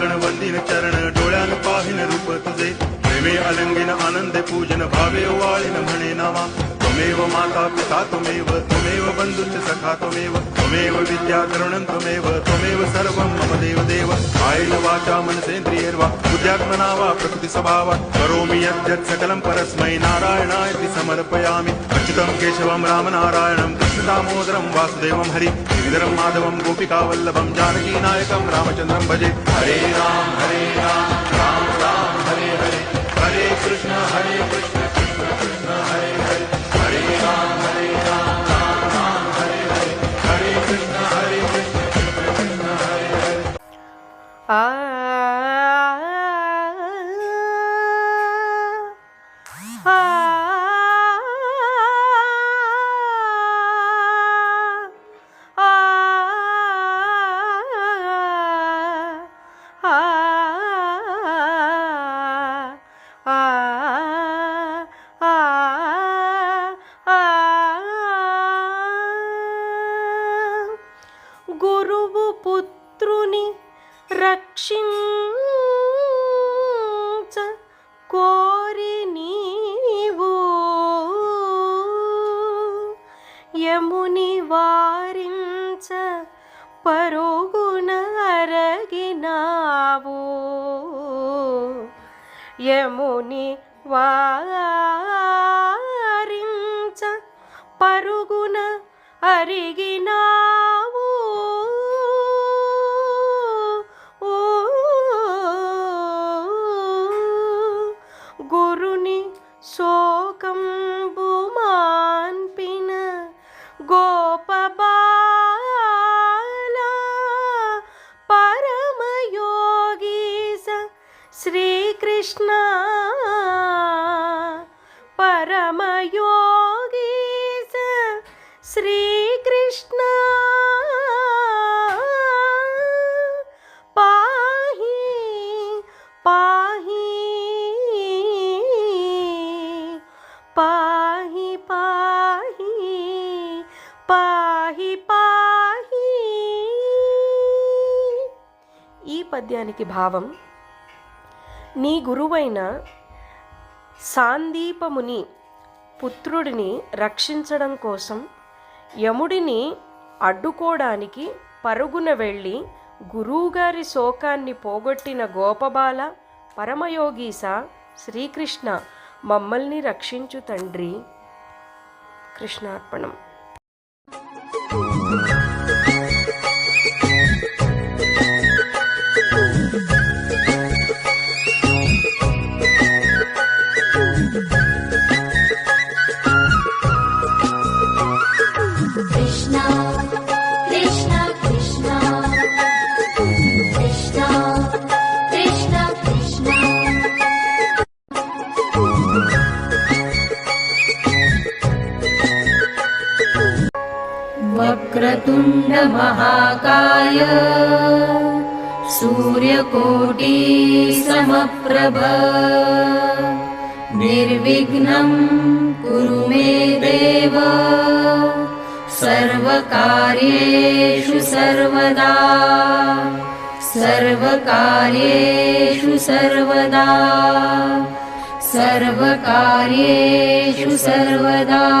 अंगण वंदिन चरण डोळ्यान पाहिन रूप तुझे प्रेमे अलंगिन आनंद पूजन भावे वाळीन म्हणे नावा त्वमेव माता पिता त्वमेव त्वमेव बन्धुश्च सखा त्वमेव त्वमेव विद्या तरुणं त्वमेव त्वमेव सर्वं मम देव कायेन वाचा मनसेन्द्रियैर्वा बुद्ध्यात्मना वा प्रकृतिस्वभावात् करोमि यद्यत् सकलं परस्मै नारायणायति समर्पयामि। अच्युतं केशवं रामनारायणं कृष्णदामोदरं वासुदेवं हरि। गिरिधरं माधवं गोपिकावल्लभं, जानकीनायकं रामचन्द्रं भजे। हरे राम हरे राम। వారించ పరుగున అరగినావు. యముని వారించ పరుగున అరిగినావు. శ్రీకృష్ణ పరమయోగీస శ్రీకృష్ణ పాహి పాహి పాహి పాహి పాహి పాహి ఈ పద్యానికి భావం నీ గురువైన సాందీపముని పుత్రుడిని రక్షించడం కోసం యముడిని అడ్డుకోవడానికి పరుగున వెళ్ళి గురువుగారి శోకాన్ని పోగొట్టిన గోపబాల పరమయోగీస శ్రీకృష్ణ మమ్మల్ని రక్షించు తండ్రి. కృష్ణార్పణం. वक्रतुण्डमहाकाय सूर्यकोटि समप्रभ निर्विघ्नं कुरु मे देव। सर्वकार्येषु सर्वदा। सर्वकार्येषु सर्वदा। सर्वकार्येषु सर्वदा